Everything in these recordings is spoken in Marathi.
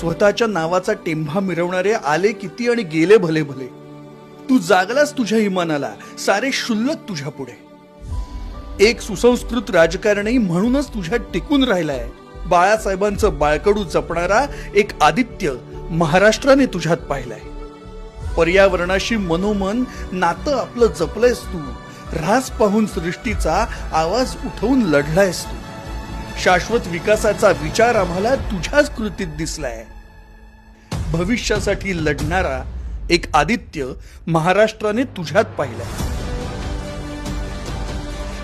स्वतःच्या नावाचा टेंभा मिरवणारे आले किती आणि गेले भले भले. तू जागलास तुझ्या इमानाला सारे शुल्लक तुझ्या पुढे. एक सुसंस्कृत राजकारणी म्हणूनच तुझ्यात टिकून राहिलाय. बाळासाहेबांचं बाळकडू जपणारा एक आदित्य महाराष्ट्राने तुझ्यात पाहिलाय. पर्यावरणाशी मनोमन नातं आपलं जपलंयस तू. ऱ्हास पाहून सृष्टीचा आवाज उठवून लढलायस तू. शाश्वत विकासाचा विचार आम्हाला तुझ्याच कृतीत दिसलाय. भविष्यासाठी लढणारा एक आदित्य महाराष्ट्राने तुझ्यात पाहिलाय.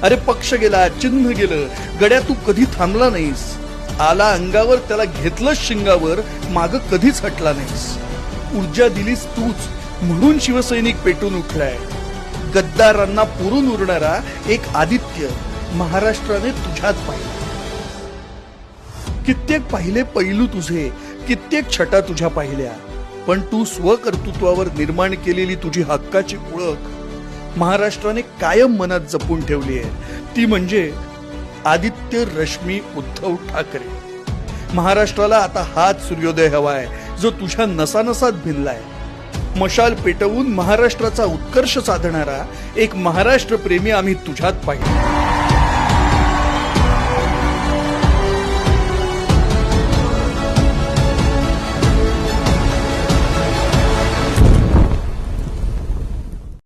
अरे पक्ष गेला चिन्ह गेलं गड्या तू कधी थांबला नाहीस. आला अंगावर त्याला घेतलं शिंगावर माग कधीच हटला नाहीस. ऊर्जा दिलीस तूच म्हणून शिवसैनिक पेटून उठलाय. गद्दारांना पुरून उरणारा एक आदित्य महाराष्ट्राने तुझ्यात पाहिला कित्येक पाहिले पैलू तुझे कित्येक छटा तुझ्या पाहिल्या. पण तू स्वकर्तृत्वावर निर्माण केलेली तुझी हक्काची ओळख महाराष्ट्राने कायम मनात जपून ठेवली आहे. ती म्हणजे आदित्य रश्मी उद्धव ठाकरे. महाराष्ट्राला आता हाच सूर्योदय हवाय जो तुझ्या नसानसात भिनलाय. मशाल पेटवून महाराष्ट्राचा उत्कर्ष साधणारा एक महाराष्ट्र प्रेमी आम्ही तुझ्यात पाहिजे